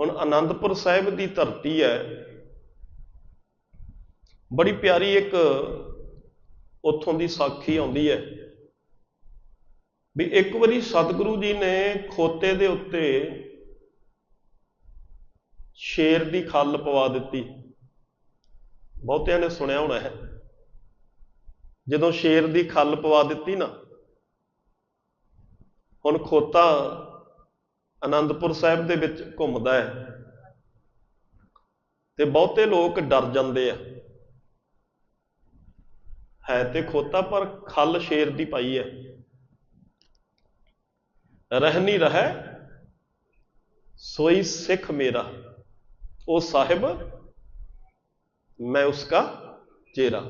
ਹੁਣ ਆਨੰਦਪੁਰ ਸਾਹਿਬ ਦੀ ਧਰਤੀ ਹੈ। ਬੜੀ ਪਿਆਰੀ ਇੱਕ ਉੱਥੋਂ ਦੀ ਸਾਖੀ ਆਉਂਦੀ ਹੈ ਵੀ ਇੱਕ ਵਾਰੀ ਸਤਿਗੁਰੂ ਜੀ ਨੇ ਖੋਤੇ ਦੇ ਉੱਤੇ ਸ਼ੇਰ ਦੀ ਖੱਲ ਪਵਾ ਦਿੱਤੀ। ਬਹੁਤਿਆਂ ਨੇ ਸੁਣਿਆ ਹੋਣਾ ਹੈ। ਜਦੋਂ ਸ਼ੇਰ ਦੀ ਖੱਲ ਪਵਾ ਦਿੱਤੀ ਨਾ, ਹੁਣ ਖੋਤਾ ਅਨੰਦਪੁਰ ਸਾਹਿਬ ਦੇ ਵਿੱਚ ਘੁੰਮਦਾ ਹੈ। ਤੇ ਬਹੁਤੇ ਲੋਕ ਡਰ ਜਾਂਦੇ ਆ। ਹੈ ਤੇ ਖੋਤਾ, ਪਰ ਖੱਲ ਸ਼ੇਰ ਦੀ ਪਾਈ ਹੈ। ਰਹਿਨੀ ਰਹਿ, ਸੋਈ ਸਿੱਖ ਮੇਰਾ। ਉਹ ਸਾਹਿਬ, ਮੈਂ ਉਸਕਾ ਚਿਹਰਾ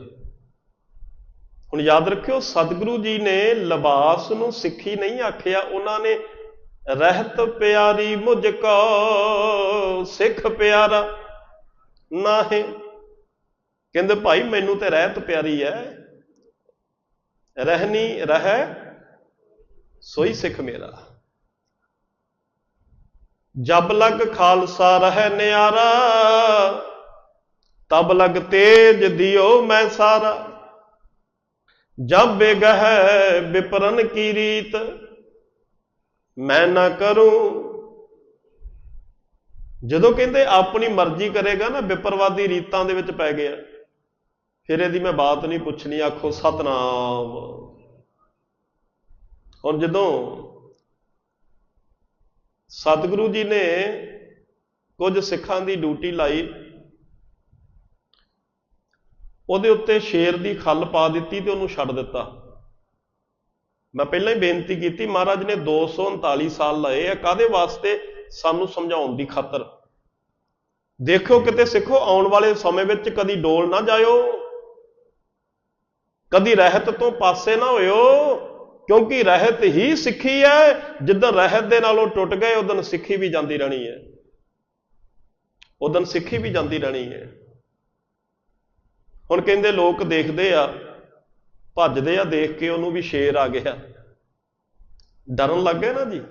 ਹੁਣ ਯਾਦ ਰੱਖਿਓ, ਸਤਿਗੁਰੂ ਜੀ ਨੇ ਲਿਬਾਸ ਨੂੰ ਸਿੱਖੀ ਨਹੀਂ ਆਖਿਆ, ਉਹਨਾਂ ਨੇ ਰਹਿਤ ਪਿਆਰੀ ਮੁਝ ਕੋ, ਸਿੱਖ ਪਿਆਰਾ ਨਾਹੇ। ਕਹਿੰਦੇ, ਭਾਈ, ਮੈਨੂੰ ਤੇ ਰਹਿਤ ਪਿਆਰੀ ਹੈ ਰਹਿਨੀ, ਰਹਿ, ਸੋਈ ਸਿੱਖ ਮੇਰਾ। ਜਬ ਲਗ ਖਾਲਸਾ ਰਹਿ ਨਿਆਰਾ, ਤਬ ਲਗ ਤੇਜ ਦਿਓ ਮੈਂ ਸਾਰਾ। ਜਬ ਬੇਗਹਿ ਵਿਪਰਨ ਕੀ ਰੀਤ ਮੈਂ ਨਾ ਕਰੂੰ। ਜਦੋਂ ਕਹਿੰਦੇ ਆਪਣੀ ਮਰਜ਼ੀ ਕਰੇਗਾ ਨਾ, ਵਿਪਰਵਾਦੀ ਰੀਤਾਂ ਦੇ ਵਿੱਚ ਪੈ ਗਿਆ। ਫਿਰ ਇਹਦੀ ਮੈਂ ਬਾਤ ਨਹੀਂ ਪੁੱਛਣੀ, ਆਖੋ ਸਤਨਾਮ। ਔਰ ਜਦੋਂ ਸਤਿਗੁਰੂ ਜੀ ਨੇ ਕੁਝ ਸਿੱਖਾਂ ਦੀ ਡਿਊਟੀ ਲਾਈ, ਉਹਦੇ ਉੱਤੇ ਸ਼ੇਰ ਦੀ ਖੱਲ ਪਾ ਦਿੱਤੀ ਤੇ ਉਹਨੂੰ ਛੱਡ ਦਿੱਤਾ। ਮੈਂ ਪਹਿਲਾਂ ਹੀ ਬੇਨਤੀ ਕੀਤੀ, ਮਹਾਰਾਜ ਨੇ 239 ਸਾਲ ਲਏ ਆ ਕਾਦੇ ਵਾਸਤੇ? ਸਾਨੂੰ ਸਮਝਾਉਣ ਦੀ ਖਾਤਰ। ਦੇਖੋ ਕਿਤੇ ਸਿੱਖੋ, ਆਉਣ ਵਾਲੇ ਸਮੇਂ ਵਿੱਚ ਕਦੀ ਡੋਲ ਨਾ ਜਾਇਓ। ਕਦੀ ਰਹਿਤ ਤੋਂ ਪਾਸੇ ਨਾ ਹੋਇਓ, ਕਿਉਂਕਿ ਰਹਿਤ ਹੀ ਸਿੱਖੀ ਹੈ। ਜਿੱਦਾਂ ਰਹਿਤ ਦੇ ਨਾਲੋਂ ਟੁੱਟ ਗਏ ਉਦੋਂ ਸਿੱਖੀ ਵੀ ਜਾਂਦੀ ਰਹਿਣੀ ਹੈ। ਉਦੋਂ ਸਿੱਖੀ ਵੀ ਜਾਂਦੀ ਰਹਿਣੀ ਹੈ। ਹੁਣ ਕਹਿੰਦੇ ਲੋਕ ਦੇਖਦੇ ਆ ਭੱਜਦੇ ਆ, ਦੇਖ ਕੇ ਉਹਨੂੰ ਵੀ ਸ਼ੇਰ ਆ ਗਿਆ। ਡਰਨ ਲੱਗ ਗਏ ਨਾ ਜੀ?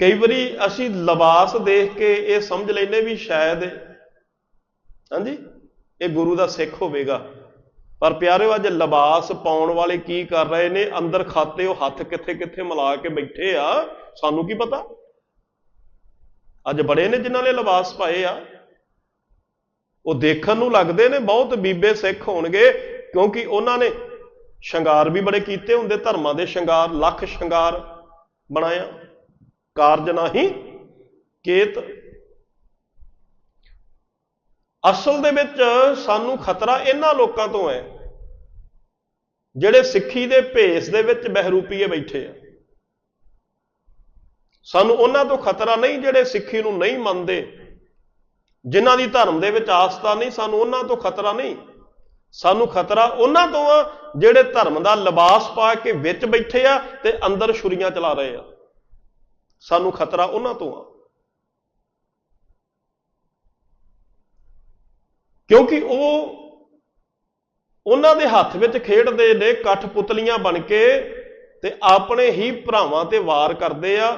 ਕਈ ਵਾਰੀ ਅਸੀਂ ਲਿਬਾਸ ਦੇਖ ਕੇ ਇਹ ਸਮਝ ਲੈਨੇ ਵੀ ਸ਼ਾਇਦ ਹਾਂਜੀ? ਇਹ ਗੁਰੂ ਦਾ ਸਿੱਖ ਹੋਵੇਗਾ। ਪਰ ਪਿਆਰਿਓ, ਅੱਜ ਲਿਬਾਸ ਪਾਉਣ ਵਾਲੇ ਕੀ ਕਰ ਰਹੇ ਨੇ? ਅੰਦਰ ਖਾਤੇ ਉਹ ਹੱਥ ਕਿੱਥੇ ਕਿੱਥੇ ਮਿਲਾ ਕੇ ਬੈਠੇ ਆ। ਸਾਨੂੰ ਕੀ ਪਤਾ? ਅੱਜ ਬੜੇ ਨੇ ਜਿਨ੍ਹਾਂ ਨੇ ਲਿਬਾਸ ਪਾਏ ਆ। ਉਹ ਦੇਖਣ ਨੂੰ ਲੱਗਦੇ ਨੇ, ਬਹੁਤ ਬੀਬੇ ਸਿੱਖ ਹੋਣਗੇ। ਕਿਉਂਕਿ ਉਹਨਾਂ ਨੇ ਸ਼ਿੰਗਾਰ ਵੀ ਬੜੇ ਕੀਤੇ ਹੁੰਦੇ, ਧਰਮਾਂ ਦੇ ਸ਼ਿੰਗਾਰ, ਲੱਖ ਸ਼ਿੰਗਾਰ ਬਣਾਇਆ। ਕਾਰਜ ਨਹੀਂ ਕੇਤ। ਅਸਲ ਦੇ ਵਿੱਚ ਸਾਨੂੰ ਖਤਰਾ ਇਹਨਾਂ ਲੋਕਾਂ ਤੋਂ ਹੈ, ਜਿਹੜੇ ਸਿੱਖੀ ਦੇ ਭੇਸ ਦੇ ਵਿੱਚ ਬਹਿਰੂਪੀਏ ਬੈਠੇ ਆ। ਸਾਨੂੰ ਉਹਨਾਂ ਤੋਂ ਖਤਰਾ ਨਹੀਂ ਜਿਹੜੇ ਸਿੱਖੀ ਨੂੰ ਨਹੀਂ ਮੰਨਦੇ, ਜਿਨ੍ਹਾਂ ਦੀ ਧਰਮ ਦੇ ਵਿੱਚ ਆਸਥਾ ਨਹੀਂ, ਸਾਨੂੰ ਉਹਨਾਂ ਤੋਂ ਖਤਰਾ ਨਹੀਂ। ਸਾਨੂੰ ਖਤਰਾ ਉਹਨਾਂ ਤੋਂ ਆ ਜਿਹੜੇ ਧਰਮ ਦਾ ਲਿਬਾਸ ਪਾ ਕੇ ਵਿੱਚ ਬੈਠੇ ਆ ਤੇ ਅੰਦਰ ਛੁਰੀਆਂ ਚਲਾ ਰਹੇ ਆ। ਸਾਨੂੰ ਖਤਰਾ ਉਹਨਾਂ ਤੋਂ ਆ। ਕਿਉਂਕਿ ਉਹ ਉਹਨਾਂ ਦੇ ਹੱਥ ਵਿੱਚ ਖੇਡਦੇ ਨੇ, ਕੱਠ ਪੁਤਲੀਆਂ ਬਣ ਕੇ ਤੇ ਆਪਣੇ ਹੀ ਭਰਾਵਾਂ ਤੇ ਵਾਰ ਕਰਦੇ ਆ,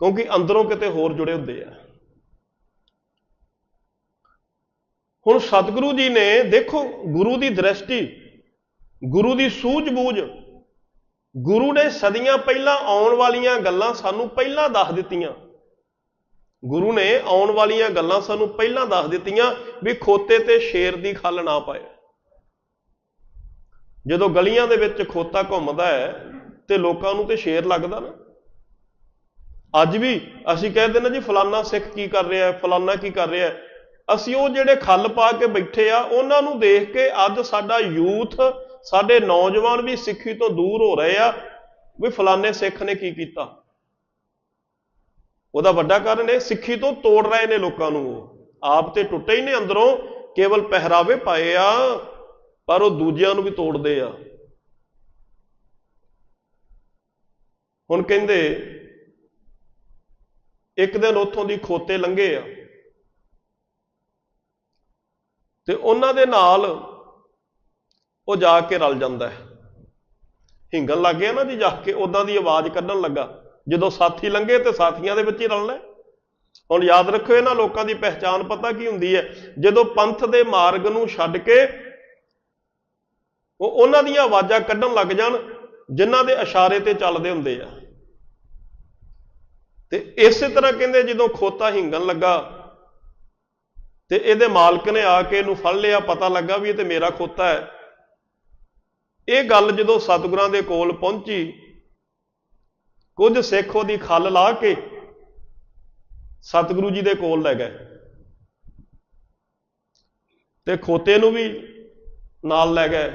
ਕਿਉਂਕਿ ਅੰਦਰੋਂ ਕਿਤੇ ਹੋਰ ਜੁੜੇ ਹੁੰਦੇ ਆ। ਹੁਣ ਸਤਿਗੁਰੂ ਜੀ ਨੇ, ਦੇਖੋ, ਗੁਰੂ ਦੀ ਦ੍ਰਿਸ਼ਟੀ, ਗੁਰੂ ਦੀ ਸੂਝ-ਬੂਝ, ਗੁਰੂ ਨੇ ਸਦੀਆਂ ਪਹਿਲਾਂ ਆਉਣ ਵਾਲੀਆਂ ਗੱਲਾਂ ਸਾਨੂੰ ਪਹਿਲਾਂ ਦੱਸ ਦਿੱਤੀਆਂ। ਗੁਰੂ ਨੇ ਆਉਣ ਵਾਲੀਆਂ ਗੱਲਾਂ ਸਾਨੂੰ ਪਹਿਲਾਂ ਦੱਸ ਦਿੱਤੀਆਂ ਵੀ ਖੋਤੇ ਤੇ ਸ਼ੇਰ ਦੀ ਖੱਲ ਨਾ ਪਾਏ। ਜਦੋਂ ਗਲੀਆਂ ਦੇ ਵਿੱਚ ਖੋਤਾ ਘੁੰਮਦਾ ਹੈ ਤੇ ਲੋਕਾਂ ਨੂੰ ਤੇ ਸ਼ੇਰ ਲੱਗਦਾ ਨਾ। ਅੱਜ ਵੀ ਅਸੀਂ ਕਹਿੰਦੇ ਨਾ ਜੀ, ਫਲਾਨਾ ਸਿੱਖ ਕੀ ਕਰ ਰਿਹਾ ਹੈ, ਫਲਾਨਾ ਕੀ ਕਰ ਰਿਹਾ ਹੈ? ਅਸੀਂ ਉਹ ਜਿਹੜੇ ਖੱਲ ਪਾ ਕੇ ਬੈਠੇ ਆ, ਉਹਨਾਂ ਨੂੰ ਦੇਖ ਕੇ ਅੱਜ ਸਾਡਾ ਯੂਥ, ਸਾਡੇ ਨੌਜਵਾਨ ਵੀ ਸਿੱਖੀ ਤੋਂ ਦੂਰ ਹੋ ਰਹੇ ਆ, ਵੀ ਫਲਾਣੇ ਸਿੱਖ ਨੇ ਕੀ ਕੀਤਾ। ਉਹਦਾ ਵੱਡਾ ਕਾਰਨ ਇਹ, ਸਿੱਖੀ ਤੋਂ ਤੋੜ ਰਹੇ ਨੇ ਲੋਕਾਂ ਨੂੰ ਉਹ। ਆਪ ਤੇ ਟੁੱਟੇ ਹੀ ਨੇ ਅੰਦਰੋਂ, ਕੇਵਲ ਪਹਿਰਾਵੇ ਪਾਏ ਆ, ਪਰ ਉਹ ਦੂਜਿਆਂ ਨੂੰ ਵੀ ਤੋੜਦੇ ਆ। ਹੁਣ ਕਹਿੰਦੇ, ਇੱਕ ਦਿਨ ਉੱਥੋਂ ਦੀ ਖੋਤੇ ਲੰਘੇ ਆ। ਤੇ ਉਹਨਾਂ ਦੇ ਨਾਲ ਉਹ ਜਾ ਕੇ ਰਲ ਜਾਂਦਾ ਹੈ। ਹਿੰਗਣ ਲੱਗ ਗਿਆ ਨਾ ਜੀ ਜਾ ਕੇ ਉਦਾਂ ਦੀ ਆਵਾਜ਼ ਕੱਢਣ ਲੱਗਾ। ਜਦੋਂ ਸਾਥੀ ਲੰਘੇ ਤੇ ਸਾਥੀਆਂ ਦੇ ਵਿੱਚ ਹੀ ਰਲਣਾ ਹੈ। ਹੁਣ ਯਾਦ ਰੱਖਿਓ ਇਹਨਾਂ ਲੋਕਾਂ ਦੀ ਪਹਿਚਾਨ ਪਤਾ ਕੀ ਹੁੰਦੀ ਹੈ? ਜਦੋਂ ਪੰਥ ਦੇ ਮਾਰਗ ਨੂੰ ਛੱਡ ਕੇ ਉਹ ਉਹਨਾਂ ਦੀਆਂ ਆਵਾਜ਼ਾਂ ਕੱਢਣ ਲੱਗ ਜਾਣ, ਜਿਨ੍ਹਾਂ ਦੇ ਇਸ਼ਾਰੇ ਤੇ ਚੱਲਦੇ ਹੁੰਦੇ ਆ। ਤੇ ਇਸੇ ਤਰ੍ਹਾਂ ਕਹਿੰਦੇ ਜਦੋਂ ਖੋਤਾ ਹਿੰਗਣ ਲੱਗਾ ਤੇ ਇਹਦੇ ਮਾਲਕ ਨੇ ਆ ਕੇ ਇਹਨੂੰ ਫੜ ਲਿਆ, ਪਤਾ ਲੱਗਾ ਵੀ ਇਹ ਤੇ ਮੇਰਾ ਖੋਤਾ ਹੈ। ਇਹ ਗੱਲ ਜਦੋਂ ਸਤਿਗੁਰਾਂ ਦੇ ਕੋਲ ਪਹੁੰਚੀ, ਕੁਝ ਸਿੱਖ ਉਹਦੀ ਖੱਲ ਲਾ ਕੇ ਸਤਿਗੁਰੂ ਜੀ ਦੇ ਕੋਲ ਲੈ ਗਏ। ਤੇ ਖੋਤੇ ਨੂੰ ਵੀ ਨਾਲ ਲੈ ਗਏ।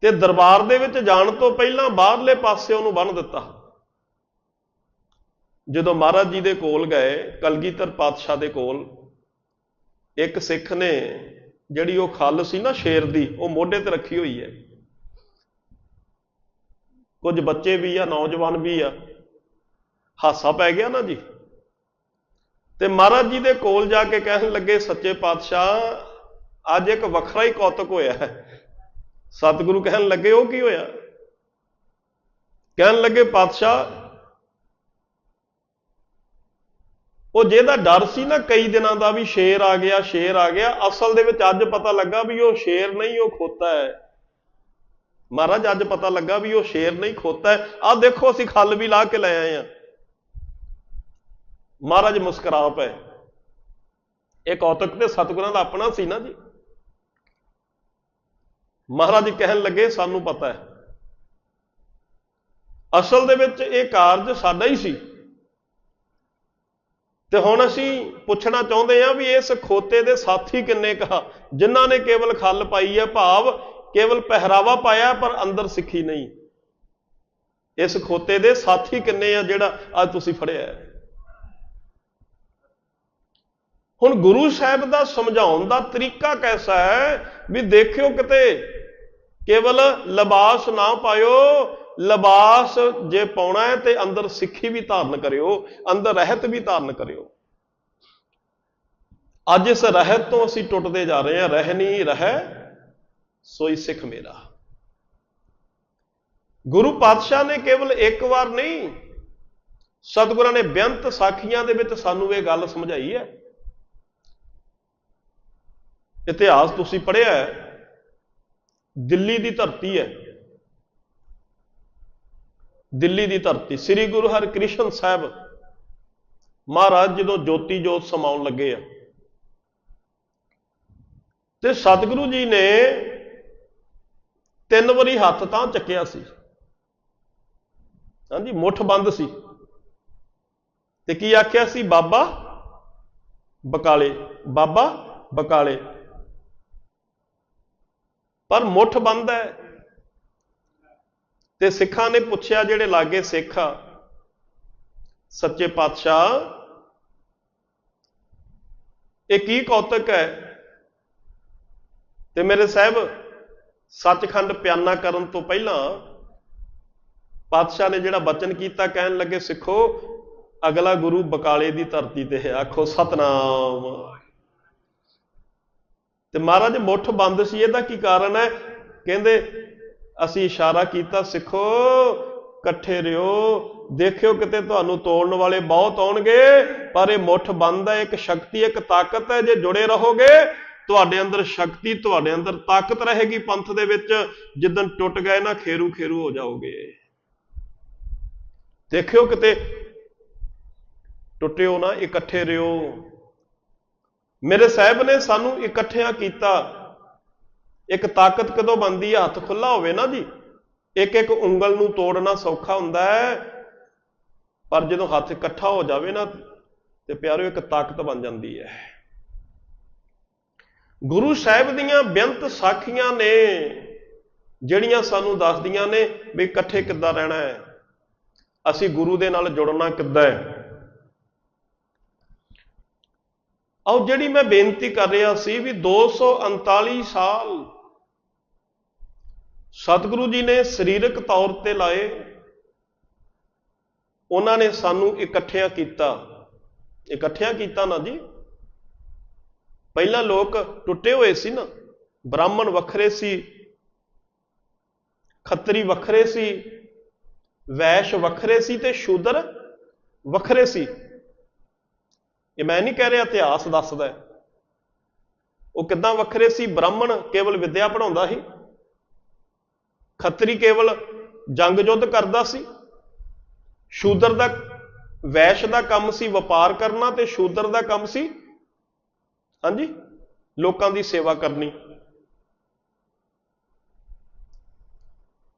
ਤੇ ਦਰਬਾਰ ਦੇ ਵਿੱਚ ਜਾਣ ਤੋਂ ਪਹਿਲਾਂ ਬਾਹਰਲੇ ਪਾਸੇ ਉਹਨੂੰ ਬੰਨ ਦਿੱਤਾ। ਜਦੋਂ ਮਹਾਰਾਜ ਜੀ ਦੇ ਕੋਲ ਗਏ, ਕਲਗੀਧਰ ਪਾਤਸ਼ਾਹ ਦੇ ਕੋਲ ਇੱਕ ਸਿੱਖ ਨੇ ਜਿਹੜੀ ਉਹ ਖੱਲ ਸੀ ਨਾ ਸ਼ੇਰ ਦੀ, ਉਹ ਮੋਢੇ ਤੇ ਰੱਖੀ ਹੋਈ ਹੈ। ਕੁਝ ਬੱਚੇ ਵੀ ਆ, ਨੌਜਵਾਨ ਵੀ ਆ। ਹਾਸਾ ਪੈ ਗਿਆ ਨਾ ਜੀ। ਤੇ ਮਹਾਰਾਜ ਜੀ ਦੇ ਕੋਲ ਜਾ ਕੇ ਕਹਿਣ ਲੱਗੇ, ਸੱਚੇ ਪਾਤਸ਼ਾਹ, ਅੱਜ ਇੱਕ ਵੱਖਰਾ ਹੀ ਕੌਤਕ ਹੋਇਆ ਹੈ। ਸਤਿਗੁਰੂ ਕਹਿਣ ਲੱਗੇ, ਉਹ ਕੀ ਹੋਇਆ? ਕਹਿਣ ਲੱਗੇ, ਪਾਤਸ਼ਾਹ ਉਹ ਜਿਹਦਾ ਡਰ ਸੀ ਨਾ, ਕਈ ਦਿਨਾਂ ਦਾ ਵੀ ਸ਼ੇਰ ਆ ਗਿਆ, ਸ਼ੇਰ ਆ ਗਿਆ, ਅਸਲ ਦੇ ਵਿੱਚ ਅੱਜ ਪਤਾ ਲੱਗਾ ਵੀ ਉਹ ਸ਼ੇਰ ਨਹੀਂ, ਉਹ ਖੋਤਾ ਹੈ। ਮਹਾਰਾਜ, ਅੱਜ ਪਤਾ ਲੱਗਾ ਵੀ ਉਹ ਸ਼ੇਰ ਨਹੀਂ, ਖੋਤਾ ਹੈ। ਆਹ ਦੇਖੋ, ਅਸੀਂ ਖੱਲ ਵੀ ਲਾ ਕੇ ਲੈ ਆਏ ਆ ਮਹਾਰਾਜ ਮੁਸਕਰਾ ਪਏ ਇਹ ਕੌਤਕ ਤੇ ਸਤਿਗੁਰਾਂ ਦਾ ਆਪਣਾ ਸੀ ਨਾ ਜੀ। ਮਹਾਰਾਜ ਕਹਿਣ ਲੱਗੇ, ਸਾਨੂੰ ਪਤਾ ਹੈ। ਅਸਲ ਦੇ ਵਿੱਚ ਇਹ ਕਾਰਜ ਸਾਡਾ ਹੀ ਸੀ। ਤੇ ਹੁਣ ਅਸੀਂ ਪੁੱਛਣਾ ਚਾਹੁੰਦੇ ਹਾਂ ਵੀ ਇਸ ਖੋਤੇ ਦੇ ਸਾਥੀ ਕਿੰਨੇ ਕਹਾ ਜਿਨ੍ਹਾਂ ਨੇ ਕੇਵਲ ਖੱਲ ਪਾਈ ਹੈ, ਭਾਵ ਕੇਵਲ ਪਹਿਰਾਵਾ ਪਾਇਆ, ਪਰ ਅੰਦਰ ਸਿੱਖੀ ਨਹੀਂ। ਇਸ ਖੋਤੇ ਦੇ ਸਾਥੀ ਕਿੰਨੇ ਆ ਜਿਹੜਾ ਅੱਜ ਤੁਸੀਂ ਫੜਿਆ ਹੈ? ਹੁਣ ਗੁਰੂ ਸਾਹਿਬ ਦਾ ਸਮਝਾਉਣ ਦਾ ਤਰੀਕਾ ਕੈਸਾ ਹੈ? ਵੀ ਦੇਖਿਓ ਕਿਤੇ ਕੇਵਲ ਲਿਬਾਸ ਨਾ ਪਾਇਓ ਲਿਬਾਸ ਜੇ ਪਾਉਣਾ ਹੈ ਤੇ ਅੰਦਰ ਸਿੱਖੀ ਵੀ ਧਾਰਨ ਕਰਿਓ, ਅੰਦਰ ਰਹਿਤ ਵੀ ਧਾਰਨ ਕਰਿਓ। ਅੱਜ ਇਸ ਰਹਿਤ ਤੋਂ ਅਸੀਂ ਟੁੱਟਦੇ ਜਾ ਰਹੇ ਹਾਂ, ਰਹਿ ਰਹਿ, ਸੋਈ ਸਿੱਖ ਮੇਰਾ। ਗੁਰੂ ਪਾਤਸ਼ਾਹ ਨੇ ਕੇਵਲ ਇੱਕ ਵਾਰ ਨਹੀਂ, ਸਤਿਗੁਰਾਂ ਨੇ ਬੇਅੰਤ ਸਾਖੀਆਂ ਦੇ ਵਿੱਚ ਸਾਨੂੰ ਇਹ ਗੱਲ ਸਮਝਾਈ ਹੈ। ਇਤਿਹਾਸ ਤੁਸੀਂ ਪੜ੍ਹਿਆ ਹੈ, ਦਿੱਲੀ ਦੀ ਧਰਤੀ ਹੈ। ਦਿੱਲੀ ਦੀ ਧਰਤੀ, ਸ੍ਰੀ ਗੁਰੂ ਹਰਿਕ੍ਰਿਸ਼ਨ ਸਾਹਿਬ ਮਹਾਰਾਜ ਜਦੋਂ ਜੋਤੀ ਜੋਤ ਸਮਾਉਣ ਲੱਗੇ ਆ, ਤੇ ਸਤਿਗੁਰੂ ਜੀ ਨੇ ਤਿੰਨ ਵਾਰੀ ਹੱਥ ਤਾਂ ਚੱਕਿਆ ਸੀ। ਹਾਂਜੀ, ਮੁੱਠ ਬੰਦ ਸੀ। ਤੇ ਕੀ ਆਖਿਆ ਸੀ? ਬਾਬਾ ਬਕਾਲੇ ਬਾਬਾ ਬਕਾਲੇ। ਪਰ ਮੁੱਠ ਬੰਦ ਹੈ। ਤੇ ਸਿੱਖਾਂ ਨੇ ਪੁੱਛਿਆ ਜਿਹੜੇ ਲਾਗੇ ਸਿੱਖ ਆ, ਸੱਚੇ ਪਾਤਸ਼ਾਹ, ਇਹ ਕੀ ਕੌਤਕ ਹੈ? ਤੇ ਮੇਰੇ ਸਾਹਿਬ, ਸੱਚਖੰਡ ਪਿਆਨਾ ਕਰਨ ਤੋਂ ਪਹਿਲਾਂ ਪਾਤਸ਼ਾਹ ਨੇ ਜਿਹੜਾ ਬਚਨ ਕੀਤਾ, ਕਹਿਣ ਲੱਗੇ, ਸਿੱਖੋ, ਅਗਲਾ ਗੁਰੂ ਬਕਾਲੇ ਦੀ ਧਰਤੀ ਤੇ ਹੈ। ਆਖੋ, ਸਤਨਾਮ। ਤੇ ਮਹਾਰਾਜ, ਮੁੱਠ ਬੰਦ ਸੀ, ਇਹਦਾ ਕੀ ਕਾਰਨ ਹੈ? ਕਹਿੰਦੇ ਅਸੀਂ ਇਸ਼ਾਰਾ ਕੀਤਾ, ਸਿੱਖੋ, ਇਕੱਠੇ ਰਿਓ। ਦੇਖਿਓ ਕਿਤੇ ਤੁਹਾਨੂੰ ਤੋੜਨ ਵਾਲੇ ਬਹੁਤ ਆਉਣਗੇ, ਪਰ ਇਹ ਮੁੱਠ ਬੰਦ ਹੈ, ਇੱਕ ਸ਼ਕਤੀ, ਇੱਕ ਤਾਕਤ ਹੈ। ਜੇ ਜੁੜੇ ਰਹੋਗੇ, ਤੁਹਾਡੇ ਅੰਦਰ ਸ਼ਕਤੀ, ਤੁਹਾਡੇ ਅੰਦਰ ਤਾਕਤ ਰਹੇਗੀ ਪੰਥ ਦੇ ਵਿੱਚ। ਜਿੱਦਨ ਟੁੱਟ ਗਏ ਨਾ, ਖੇਰੂ ਖੇਰੂ ਹੋ ਜਾਓਗੇ। ਦੇਖਿਓ ਕਿਤੇ ਟੁੱਟਿਓ ਨਾ, ਇਕੱਠੇ ਰਿਓ। ਮੇਰੇ ਸਾਹਿਬ ਨੇ ਸਾਨੂੰ ਇਕੱਠਿਆਂ ਕੀਤਾ। ਇੱਕ ਤਾਕਤ ਕਦੋਂ ਬਣਦੀ ਹੈ ਹੱਥ ਖੁੱਲਾ ਹੋਵੇ ਨਾ ਜੀ। ਇੱਕ ਇੱਕ ਉਂਗਲ ਨੂੰ ਤੋੜਨਾ ਸੌਖਾ ਹੁੰਦਾ ਹੈ, ਪਰ ਜਦੋਂ ਹੱਥ ਇਕੱਠਾ ਹੋ ਜਾਵੇ ਨਾ, ਤੇ ਪਿਆਰੋ, ਇੱਕ ਤਾਕਤ ਬਣ ਜਾਂਦੀ ਹੈ। ਗੁਰੂ ਸਾਹਿਬ ਦੀਆਂ ਬੇਅੰਤ ਸਾਖੀਆਂ ਨੇ, ਜਿਹੜੀਆਂ ਸਾਨੂੰ ਦੱਸਦੀਆਂ ਨੇ ਵੀ ਇਕੱਠੇ ਕਿੱਦਾਂ ਰਹਿਣਾ ਹੈ। ਅਸੀਂ ਗੁਰੂ ਦੇ ਨਾਲ ਜੁੜਨਾ ਕਿੱਦਾਂ ਹੈ? ਆਓ, ਜਿਹੜੀ ਮੈਂ ਬੇਨਤੀ ਕਰ ਰਿਹਾ ਸੀ ਵੀ 239 ਸਾਲ ਸਤਿਗੁਰੂ ਜੀ ਨੇ ਸਰੀਰਕ ਤੌਰ ਤੇ ਲਾਏ। ਉਹਨਾਂ ਨੇ ਸਾਨੂੰ ਇਕੱਠਿਆਂ ਕੀਤਾ। ਇਕੱਠਿਆਂ ਕੀਤਾ ਨਾ ਜੀ। ਪਹਿਲਾਂ ਲੋਕ ਟੁੱਟੇ ਹੋਏ ਸੀ ਨਾ। ਬ੍ਰਾਹਮਣ ਵੱਖਰੇ ਸੀ। ਖੱਤਰੀ ਵੱਖਰੇ ਸੀ। ਵੈਸ਼ ਵੱਖਰੇ ਸੀ ਤੇ ਸ਼ੂਦਰ ਵੱਖਰੇ ਸੀ। ਇਹ ਮੈਂ ਨਹੀਂ ਕਹਿ ਰਿਹਾ ਇਤਿਹਾਸ ਦੱਸਦਾ। ਉਹ ਕਿੱਦਾਂ ਵੱਖਰੇ ਸੀ? ਬ੍ਰਾਹਮਣ ਕੇਵਲ ਵਿਦਿਆ ਪੜਾਉਂਦਾ ਸੀ। ਖੱਤਰੀ ਕੇਵਲ ਜੰਗ ਯੁੱਧ ਕਰਦਾ ਸੀ। ਸ਼ੂਦਰ ਦਾ ਵੈਸ਼ ਦਾ ਕੰਮ ਸੀ ਵਪਾਰ ਕਰਨਾ ਤੇ ਸ਼ੂਦਰ ਦਾ ਕੰਮ ਸੀ ਹਾਂਜੀ, ਲੋਕਾਂ ਦੀ ਸੇਵਾ ਕਰਨੀ।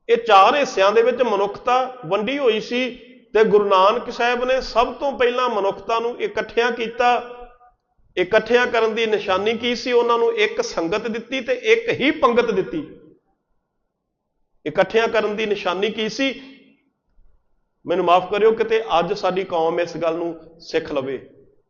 ਇਹ ਚਾਰ ਹਿੱਸਿਆਂ ਦੇ ਵਿੱਚ ਮਨੁੱਖਤਾ ਵੰਡੀ ਹੋਈ ਸੀ ਤੇ ਗੁਰੂ ਨਾਨਕ ਸਾਹਿਬ ਨੇ ਸਭ ਤੋਂ ਪਹਿਲਾਂ ਮਨੁੱਖਤਾ ਨੂੰ ਇਕੱਠਿਆਂ ਕੀਤਾ। ਇਕੱਠਿਆਂ ਕਰਨ ਦੀ ਨਿਸ਼ਾਨੀ ਕੀ ਸੀ? ਉਹਨਾਂ ਨੂੰ ਇੱਕ ਸੰਗਤ ਦਿੱਤੀ ਤੇ ਇੱਕ ਹੀ ਪੰਗਤ ਦਿੱਤੀ। ਇਕੱਠਿਆਂ ਕਰਨ ਦੀ ਨਿਸ਼ਾਨੀ ਕੀ ਸੀ? ਮੈਨੂੰ ਮਾਫ ਕਰਿਓ ਕਿਤੇ ਅੱਜ ਸਾਡੀ ਕੌਮ ਇਸ ਗੱਲ ਨੂੰ ਸਿੱਖ ਲਵੇ।